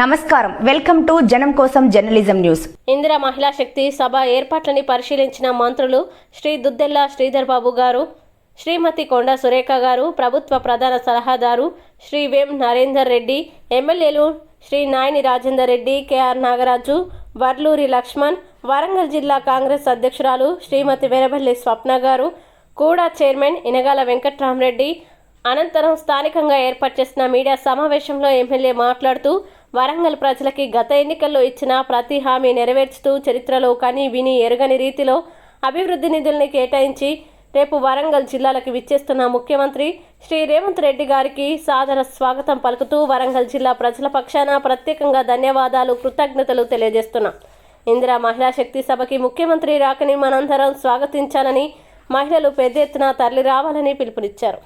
నమస్కారం. Welcome to జనం కోసం జర్నలిజం న్యూస్. ఇందిరా మహిళా శక్తి సభ ఏర్పాట్లని పరిశీలించిన మంత్రులు శ్రీ దుద్దెల్ల శ్రీధర్ బాబు గారు శ్రీమతి కొండ సురేఖ గారు ప్రభుత్వ ప్రధాన సలహాదారు శ్రీ వేం నరేందర్ రెడ్డి ఎమ్మెల్యేలు శ్రీ నాయని రాజేందర్ రెడ్డి కెఆర్ నాగరాజు వర్లూరి లక్ష్మణ్ వరంగల్ జిల్లా కాంగ్రెస్ అధ్యక్షురాలు శ్రీమతి వెరబల్లి స్వప్న గారు కూడా చైర్మన్ ఇనగాల వెంకట్రామరెడ్డి అనంతరం స్థానికంగా ఏర్పాటు చేసిన మీడియా సమావేశంలో ఎమ్మెల్యే మాట్లాడుతూ వరంగల్ ప్రజలకి గత ఎన్నికల్లో ఇచ్చిన ప్రతి హామీ నెరవేర్చుతూ చరిత్రలో కని విని ఎరుగని రీతిలో అభివృద్ధి నిధుల్ని కేటాయించి రేపు వరంగల్ జిల్లాలకు విచ్చేస్తున్న ముఖ్యమంత్రి శ్రీ రేవంత్ రెడ్డి గారికి సాదర స్వాగతం పలుకుతూ వరంగల్ జిల్లా ప్రజల పక్షాన ప్రత్యేకంగా ధన్యవాదాలు కృతజ్ఞతలు తెలియజేస్తున్నాం. ఇందిరా మహిళా శక్తి సభకి ముఖ్యమంత్రి రాకని మనందరం స్వాగతించాలని మహిళలు పెద్ద ఎత్తున తరలి రావాలని పిలుపునిచ్చారు.